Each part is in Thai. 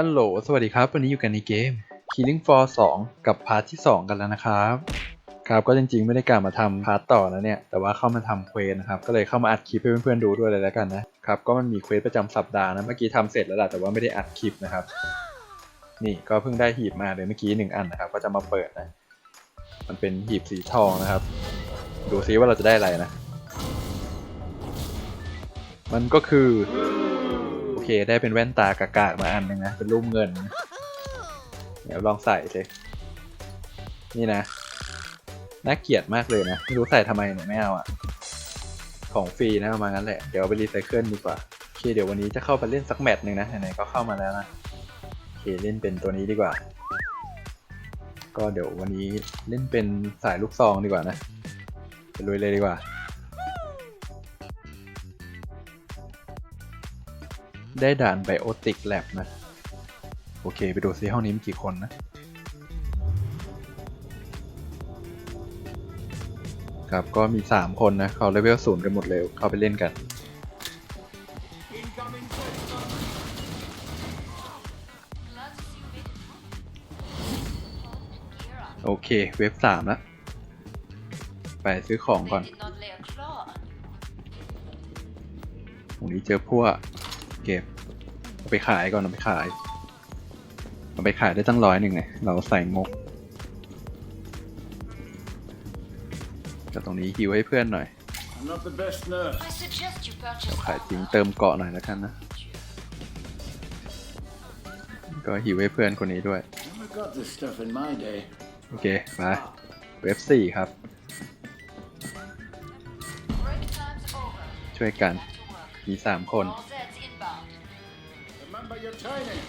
ฮัลโหล สวัสดีครับ วันนี้อยู่กันในเกม Killing Floor 2 กับพาร์ทที่ 2 กันแล้วนะครับ ครับ ก็จริงๆ ไม่ได้กลับมาทำพาร์ทต่อแล้วเนี่ย แต่ว่าเข้ามาทำเควสนะครับ ก็เลยเข้ามาอัดคลิปให้เพื่อนๆ ดูด้วยเลยแล้วกันนะ ครับ ก็มันมีเควสประจำสัปดาห์นะ เมื่อกี้ทำเสร็จแล้วแหละแต่ว่าไม่ได้อัดคลิปนะครับ นี่ก็เพิ่งได้หีบมาเลยเมื่อกี้หนึ่งอันนะครับ ก็จะมาเปิดนะ มันเป็นหีบสีทองนะครับ ดูซิว่าเราจะได้อะไรนะ มันก็คือ เคได้เป็นแว่นตากากามาอันหนึงนะ เป็นรูปเงิน เดี๋ยวลองใส่สินี่นะ น่าเกลียดมากเลยนะ ไม่รู้ใส่ทำไมเนี่ยไม่เอาอะของฟรีนะประมาณนั้นแหละ เดี๋ยวไปรีไซเคิลดีกว่าโอเคเดี๋ยววันนี้จะเข้าไปเล่นสักแมตช์หนึ่งนะไหนๆก็เข้ามาแล้วนะโอเคเล่นเป็นตัวนี้ดีกว่า ก็เดี๋ยววันนี้เล่นเป็นสายลูกซองดีกว่านะไปลุยเลยดีกว่า ได้ด่านไบโอติกแลบนะ โอเค ไปดูซิห้องนี้มีกี่คนนะ ครับก็มี 3 คนนะ เขาเลเวลศูนย์กันหมดเลย เข้าไปเล่นกัน โอเค เว็บสามแล้ว ไปซื้อของก่อนตรงนี้เจอพวก เก็บเอาไปขายก่อนเอาไปขายเอาไปขายได้ตั้งร้อยหนึ่งเนี่ยเราใส่งกก็ตรงนี้ฮิวให้เพื่อนหน่อย I'm not the best nurse. ขายจริงเติมเกาะหน่อยแล้วกันนะ ก็ฮิวให้เพื่อนคนนี้ด้วย Never got this stuff in my day. โอเคไปเว็บสี่ครับ ช่วยกัน มีสามคน Remember your training.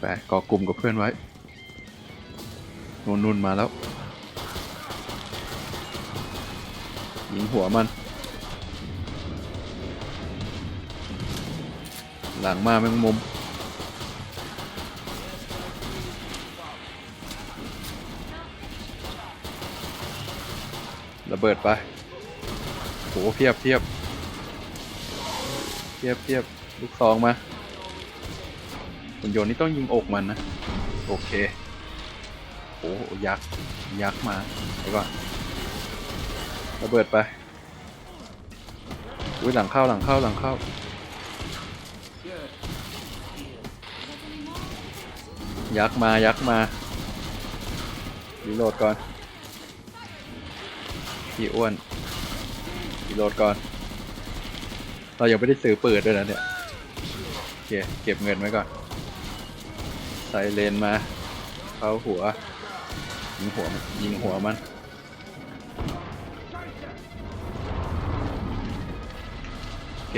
ไปก่อกลุ่มกับเพื่อนไว้นุ่นนุนมาแล้ว ยิงหัวมัน หลังมาแมงมุม ระเบิดไปโหเพียบเพียบเพียบเพียบ ลูกซองมาหุ่นยนต์นี่ต้องยิงอกมันนะ โอเคโอ้ยักษ์ ยักษ์มาไปก่อนระเบิดไปอุ้ยหลังเข้าหลังเข้าหลังเข้ายักษ์มายักษ์มารีโหลดก่อนพี่อ้วนรีโหลดก่อน เรายังไม่ได้ซื้อปืนด้วยนะเนี่ย เคเก็บเงินไว้ก่อน ใส่เลนมา เข้าหัว ยิงหัวยิงหัวมัน โอเค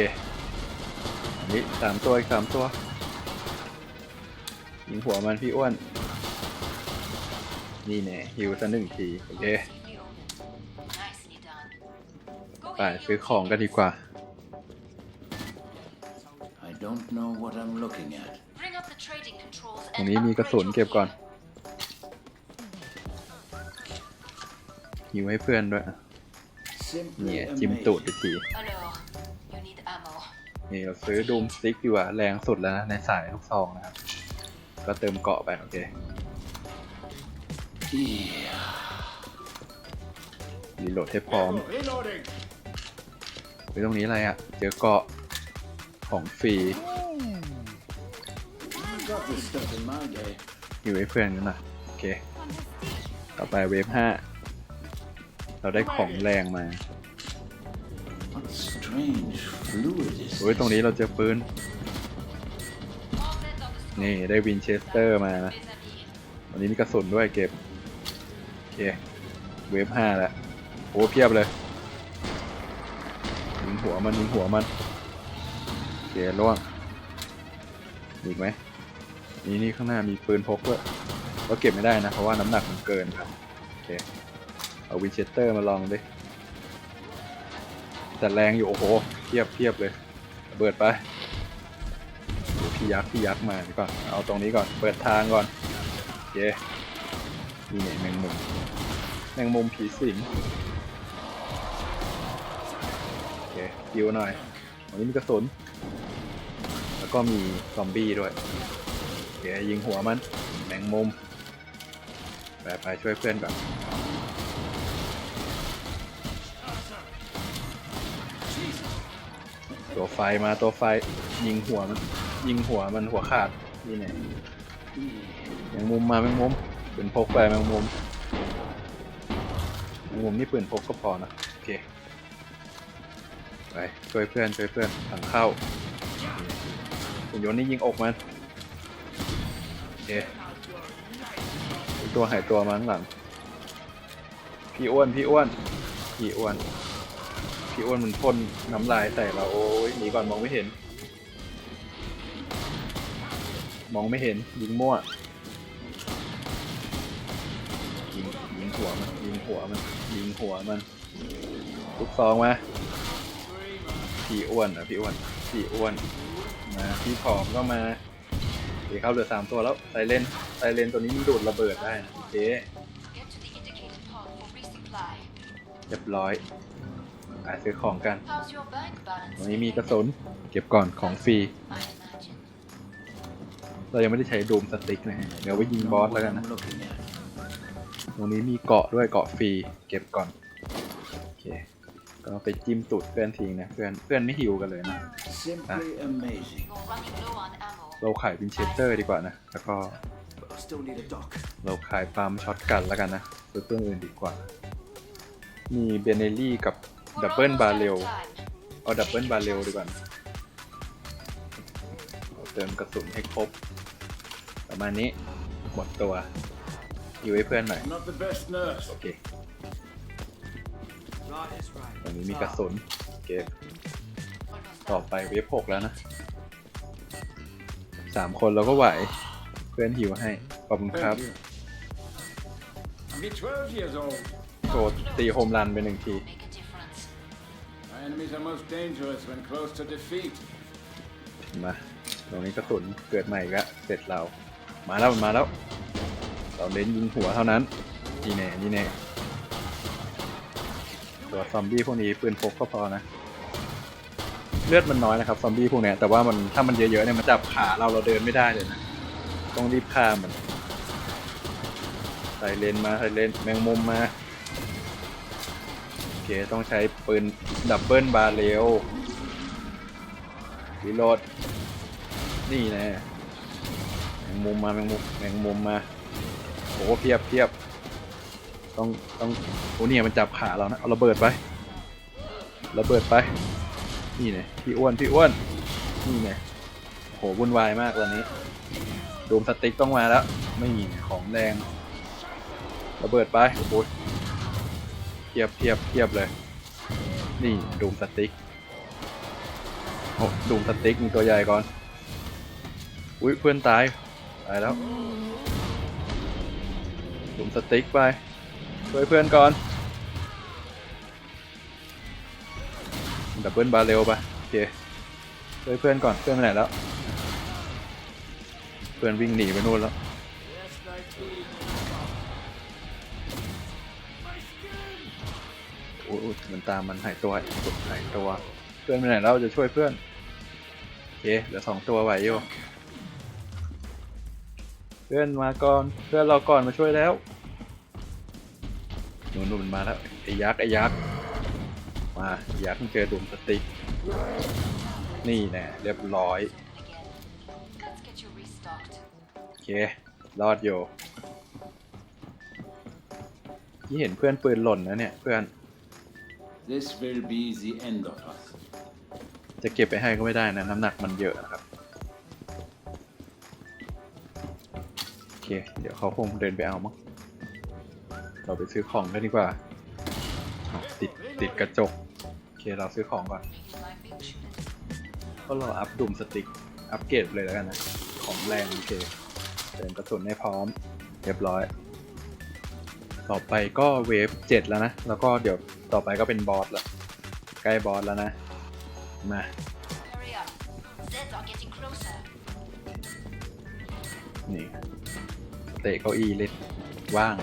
นนี้สามตัวอีกสามตัว ยิงหัวมันพี่อ้วน นี่แน่ฮิวซะหนึ่งที โอเค ไปซื้อของกันดีกว่า don't know what I'm looking at. ตรงนี้มีกระสุนเก็บก่อนฮิวให้เพื่อนด้วยอะ Simply เนี่ยจิ้มตูดไป amazing. ทีนี่เราซื้อดูมสติ๊กดีกว่าแรงสุดแล้วนะในสายลูกซองนะครับ ก็เติมเกาะไปโอเค Yeah. รีโหลดให้พร้อม Reloading. ไปตรงนี้อะไรอะ เจอเกาะ ของฟรี Never got this stuff in my day. อยู่ให้เพื่อนกันนะโอเค ต่อไปเวฟห้าเราได้ของแรงมา What strange fluid is โอ้ยตรงนี้เราเจอปืน นี่ได้วินเชสเตอร์มานะวันนี้มีกระสุนด้วยเก็บ โอเค เวฟห้าแล้วโอ้เพียบเลยยิงหัวมันยิงหัวมันโอ เคล่วงมีอีกไหมนี่นี่ข้างหน้ามีปืนพกด้วยก็เก็บไม่ได้นะ เพราะว่าน้ำหนักมันเกินครับ โอเค เอาวินเชสเตอร์มาลองดิ แต่แรงอยู่ โอ้โหเทียบเทียบเลยเบิดไปพี่ยักษ์พี่ยักษ์มาดีก่อนเอาตรงนี้ก่อน เปิดทางก่อนโอเคนี่เนี่ยแมงมุมแมงมุมผีสิงโอเคยิวหน่อยตรงนี้มีกระสุน ก็มีซอมบี้ด้วย เดี๋ยวยิงหัวมันแมงมุมไปไปช่วยเพื่อนก่อนตัวไฟมาตัวไฟยิงหัวมันยิงหัวมันหัวขาดนี่ไงแมงมุมมาแมงมุมปืนพกไปแมงมุมแมงมุมนี่ปืนพกก็พอนะโอเคไปช่วยเพื่อนช่วยเพื่อนถังเข้า หุ่นยนต์นี่ยิงอกมันโอเคอีกตัวหายตัวมาข้างหลัง พี่อ้วน พี่อ้วน พี่อ้วน พี่อ้วนมันพ่นน้ำลายใส่เราโอ้ยหนีก่อนมองไม่เห็น มองไม่เห็น ยิงมั่ว ยิงยิงหัวมัน ยิงหัวมัน ยิงหัวมันลูกซองมาพี่อ้วนอะพี่อ้วน พี่อ้วน มาพี่ผอมก็มาเดี๋ยวเขาเหลือสามตัวแล้วไซเลนไซเลนตัวนี้มันดูดระเบิดได้นะโอเค Get to the indicated pod for resupply. เรียบร้อยไปซื้อของกัน How's your bank ตรง balance? นี้มีกระสุนเก็บก่อนของฟรี I imagine. เรายังไม่ได้ใช้ดูมสติ๊กนะฮะเดี๋ยวไว้ยิงบอสแล้วกันนะ I'm looking at. ตรงนี้มีเกาะด้วยเกาะฟรีเก็บก่อนโอเค ก็ไปจิ้มตูดเพื่อนทิ้งนะเพื่อนเพื่อนไม่หิวกันเลยนะ Simply amazing. You're running low on ammo. เราขายวินเชสเตอร์ดีกว่านะ แล้วก็ But I still need a dock. เราขายปั๊มช็อตกันแล้วกันนะซื้อเครื่องอื่นดีกว่า มีเบเนลลี่กับ We're ดับเบิล almost บา out เรล of time. เอาดับเบิลบาเรลดีกว่านะเอาเติมกระสุนให้ครบ ประมาณนี้หมดตัว อยู่ให้เพื่อนหน่อย I'm not the best nurse. โอเค Right is right. ตรงนี้มีกระสุนเก็บ Almost ต่อ out. ไปเวฟหกแล้วนะสามคนเราก็ไหว เพื่อนหิวให้ ขอบคุณครับ Thank you. I'm 12 years old. โดดตีโฮมรันไปหนึ่งที Make a difference. My enemies are most dangerous when close to defeat. มาตรงนี้กระสุนเกิดใหม่อีกแล้วเสร็จเรา มาแล้วมันมาแล้ว เราเน้นยิงหัวเท่านั้น นี่แน่นี่แน่ ตัวซอมบี้พวกนี้ปืนพกก็พอนะเลือดมันน้อยนะครับซอมบี้พวกเนี้ยแต่ว่ามันถ้ามันเยอะๆเนี่ยมันจับขาเราเราเดินไม่ได้เลยนะต้องรีบฆ่ามันใส่เลนมาใส่เลนแมงมุมมาโอเคต้องใช้ปืนดับเบิลบาเรลรีโหลดนี่นะแมงมุมมาแมงมุมแมงมุมมาโอ้เพียบเพียบ ต้องต้องโอ้เนี่ยมันจับขาเรานะเอาระเบิดไประเบิดไป นี่ไงพี่อ้วนพี่อ้วนนี่ไงโหวุ่นวายมากตอนนี้โดมสติ๊กต้องมาแล้ว ไม่มีของแรงระเบิดไปโอ้โหเพียบเพียบเพียบเลย นี่ดูมสติ๊กโอ้ดูมสติ๊กมีตัวใหญ่ก่อน อุ้ยเพื่อนตายตายแล้วดูมสติ๊กไป ช่วยเพื่อนก่อนดับเบิลบาเรลไปโอเคช่วยเพื่อนก่อนเพื่อนไปไหนแล้ว เพื่อนวิ่งหนีไปนู่นแล้วอุ้ยอุ๊ยมันตามมันหายตัวหายตัว เพื่อนไปไหนแล้วจะช่วยเพื่อนโอเคเหลือสองตัวไหวอยู่เพื่อนมาก่อนเพื่อนเราก่อนมาช่วยแล้ว นู่นนู่นมาแล้วไอ้ยักษ์ไอ้ยักษ์มาไอ้ยักษ์มันเจอดุมสติ๊กนี่แน่เรียบร้อย Again. Let's get you restocked. โอเครอดอยู่ที่เห็นเพื่อนปืนหล่นนะเนี่ยเพื่อน This will be the end of us. จะเก็บไปให้ก็ไม่ได้นะน้ำหนักมันเยอะนะครับโอเค เดี๋ยวเขาคงเดินไปเอามั้ง เราไปซื้อของกันดีกว่า ติดติดกระจก โอเคเราซื้อของก่อน ก็รออัพดุมสติก อัปเกรดเลยแล้วกันนะ ของแรงโอเคเติมกระสุนให้พร้อม เรียบร้อย ต่อไปก็เวฟเจ็ดแล้วนะ แล้วก็เดี๋ยวต่อไปก็เป็นบอสละใกล้บอสแล้วนะ มานี่เตะเก้าอี้เล็กว่าง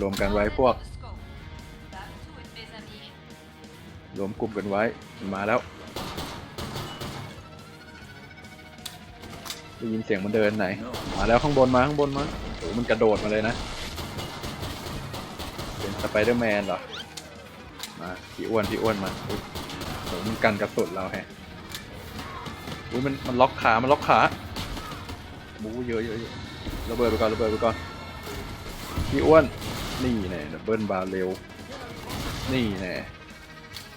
รวมกันไว้พวก รวมกลุ่มกันไว้มาแล้วได้ยินเสียงมันเดินไหน มาแล้วข้างบนมาข้างบนมาโอ้มันกระโดดมาเลยนะ เป็นสไปเดอร์แมนเหรอ มาพี่อ้วนพี่อ้วนมาโอ้โมันกันกระสุดเราแฮะอุ้ยมันมันล็อกขา มันล็อกขาบูเยอะเยอะเยอะระเบิดไปก่อนระเบิดไปก่อนพี่อ้วน นี่แน่ดับเบิลบาร์เร็ว นี่แน่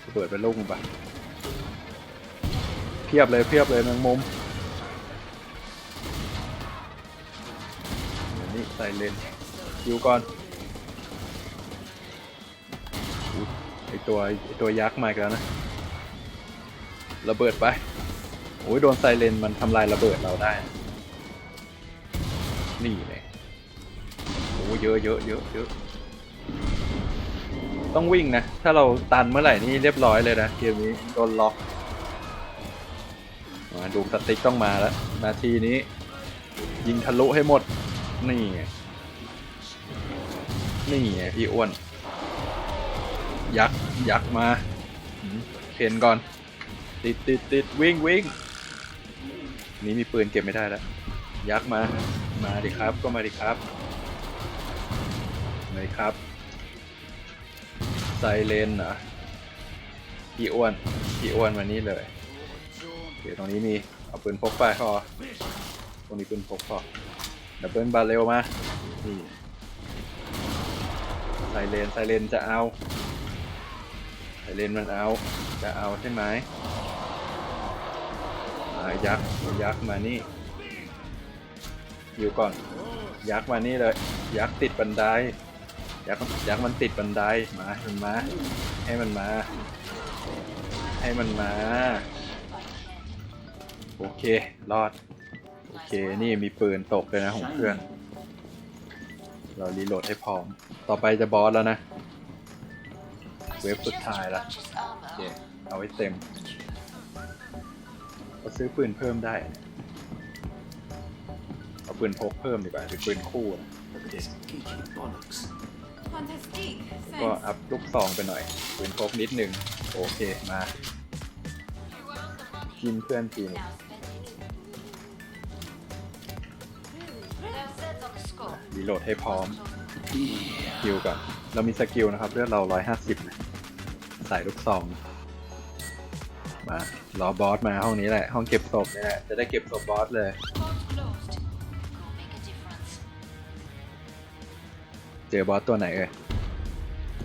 ระเบิดไปลูกมึงปะเพียบเลยเพียบเลยแมงมุมนี้ใส่เลนคิวก่อนไอตัวไอตัวยักษ์มาอีกแล้วนะระเบิดไปโอ้ยโดนไซเรนมันทำลายระเบิดเราได้ นี่เลยโอ้เยอะเยอะเยอะเยอะ ต้องวิ่งนะ ถ้าเราตันเมื่อไหร่นี่เรียบร้อยเลยนะเกมนี้โดนล็อกมาดูสติ๊กต้องมาแล้วนาทีนี้ ยิงทะลุให้หมด นี่นี่พี่อ้วน ยักษ์ยักษ์มาเข็นก่อน ติดติดติดวิ่งวิ่งนี่มีปืนเก็บไม่ได้แล้ว ยักษ์มา มาดิครับก็มาดิครับมาดิครับ ไซเลนเหรอพี่อ้วนพี่อ้วนมานี่เลยเดี๋ยวตรงนี้มีเอาปืนพกไปพอตรงนี้ปืนพกพอดับเบิลบาเรลมานี่ไซเลนไซเลนจะเอาไอเลนมันเอา จะเอาใช่ไหมยักษ์ยักษ์มานี่อยู่ก่อน ยักษ์มานี่เลย ยักษ์ติดบันได ยักษ์ยักษ์มันติดบันไดมามันมา ให้มันมา ให้มันมา โอเค รอด โอเค นี่มีปืนตกเลยนะของเพื่อน เรารีโหลดให้พร้อม ต่อไปจะบอสแล้วนะ I Web suggest tie you lah. purchase โอเค เอาไว้เต็มเราซื้อปืนเพิ่มได้เอาปืนพกเพิ่มดีกว่าเป็นปืนคู่นะโอเค ก็อัพลูกซองไปหน่อยปืนพกนิดนึง โอเคมา You earned the money. กินเพื่อนทีมรีโหลดให้พร้อมคิวก่อนเรามีสกิลนะครับเลือดเรา 150นะใส่ลูกซอง มารอบอสมาห้องนี้แหละ ห้องเก็บศพนี่แหละจะได้เก็บศพบอสเลย เจอบอสตัวไหนเอ่ย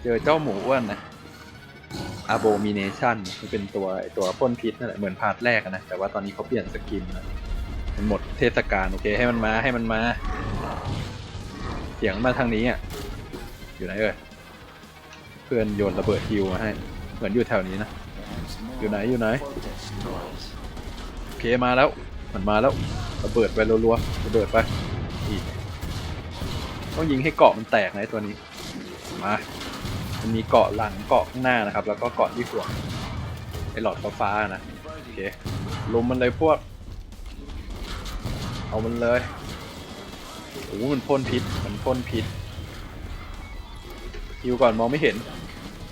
เจอเจ้าหมูอ้วนนะ Abomination มันเป็นตัวไอตัวพ่นพิษนั่นแหละเหมือนพาร์ทแรกนะ แต่ว่าตอนนี้เขาเปลี่ยนสกินแล้วมันหมดเทศกาลโอเคให้มันมาให้มันมา เสียงมาทางนี้อะ อยู่ไหนเอ่ยเพื่อนโยนระเบิดฮิวมาให้ เหมือนอยู่แถวนี้นะ อยู่ไหนอยู่ไหนโอเคมาแล้ว มันมาแล้วระเบิดไปรัวๆระเบิดไป ต้องยิงให้เกาะมันแตกนะไอ้ตัวนี้ มา มันมีเกาะหลังเกาะข้างหน้านะครับ แล้วก็เกาะที่หัวไอหลอดฟ้าๆนะ โอเค ลุมมันเลยพวก เอามันเลย โอ้โหมันพ่นพิษ มันพ่นพิษฮิวก่อนมองไม่เห็น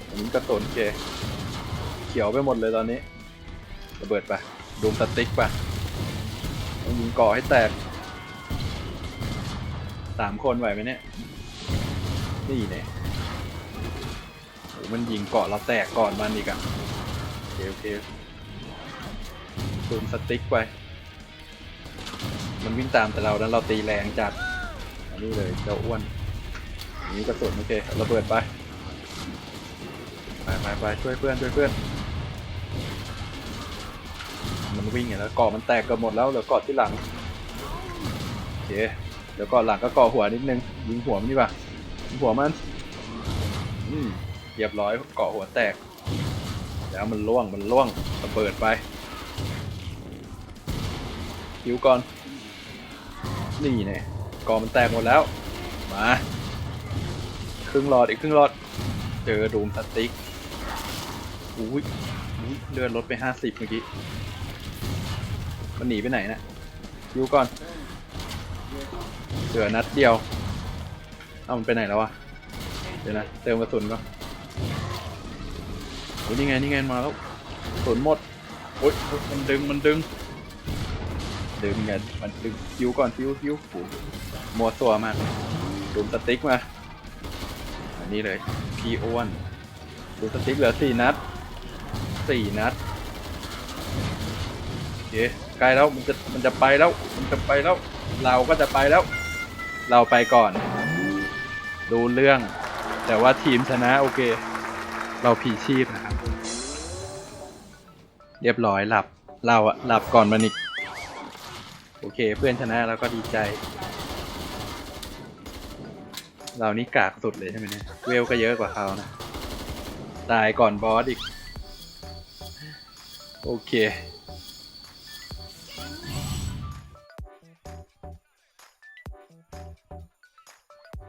อันนี้กระสนโอเคเขียวไปหมดเลยตอนนี้ ระเบิดไปดูมสติ๊กไปต้องยิงเกาะให้แตก สามคนไหวไหมเนี่ย นี่เนี่ยโหมันยิงเกาะเราแตกก่อนมันอีกอะโอเคโอเคซูมสติ๊กไป มันวิ่งตามแต่เราแล้วเราตีแรงจัดอันนี้เลยเจ้าอ้วนอันนี้กระสุนโอเคเอาระเบิดไปไปไปไปช่วยเพื่อนช่วยเพื่อน มันวิ่งอย่างแล้วเกาะมันแตกกันหมดแล้วเหลือเกาะที่หลังโอเค เดี๋ยวก่อนหลังก็ก่อหัวนิดนึงยิงหัวมันดีกว่ายิงหัวมันอืมเรียบร้อยเกาะหัวแตก แล้วมันล่วงมันล่วงระเบิดไปคิวก่อนนี่เนี่ยเกาะมันแตกหมดแล้วมาครึ่งหลอดอีกครึ่งหลอด เจอดูมสติ๊กอุ้ยเลือดลดไปห้าสิบเมื่อกี้มันหนีไปไหนนะคิวก่อน เหลือนัดเดียว เอ้ามันไปไหนแล้ววะ เดี๋ยวนะ เติมกระสุนก่อนโอ้ยนี่ไงนี่ไงมาแล้วกระสุนหมด โอ๊ยโอ๊ยมันดึงมันดึง ดึงไงมันดึงคิวก่อนคิวคิวโอ้มัวตัวมากดูมสติ๊กมา อันนี้เลยพี่อ้วนดูสติ๊กเหลือสี่นัดสี่นัดโอเคใกล้แล้วมันจะมันจะไปแล้ว มันจะไปแล้ว เราก็จะไปแล้ว เราไปก่อน ดูเรื่อง แต่ว่าทีมชนะโอเค เราผีชีพนะครับ เรียบร้อยหลับ เราอะหลับก่อนมันอีก โอเค เพื่อนชนะแล้วก็ดีใจ เรานี่กากสุดเลยใช่ไหมเนี่ย เวลก็เยอะกว่าเขานะ ตายก่อนบอสอีก โอเค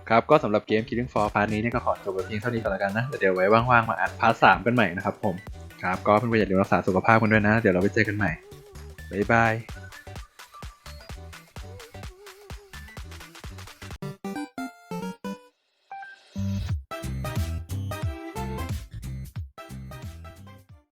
ครับก็สำหรับเกม Killing Floor พาร์ทนี้เนี่ยก็ขอจบไว้เพียงเท่านี้ก่อนแล้วกันนะเดี๋ยวไว้ว่างๆมาอัดพาร์ทสามกันใหม่นะครับผมครับก็เพื่อนๆอย่าลืมรักษาสุขภาพกันด้วยนะ เดี๋ยวเราไปเจอกันใหม่บ๊ายบาย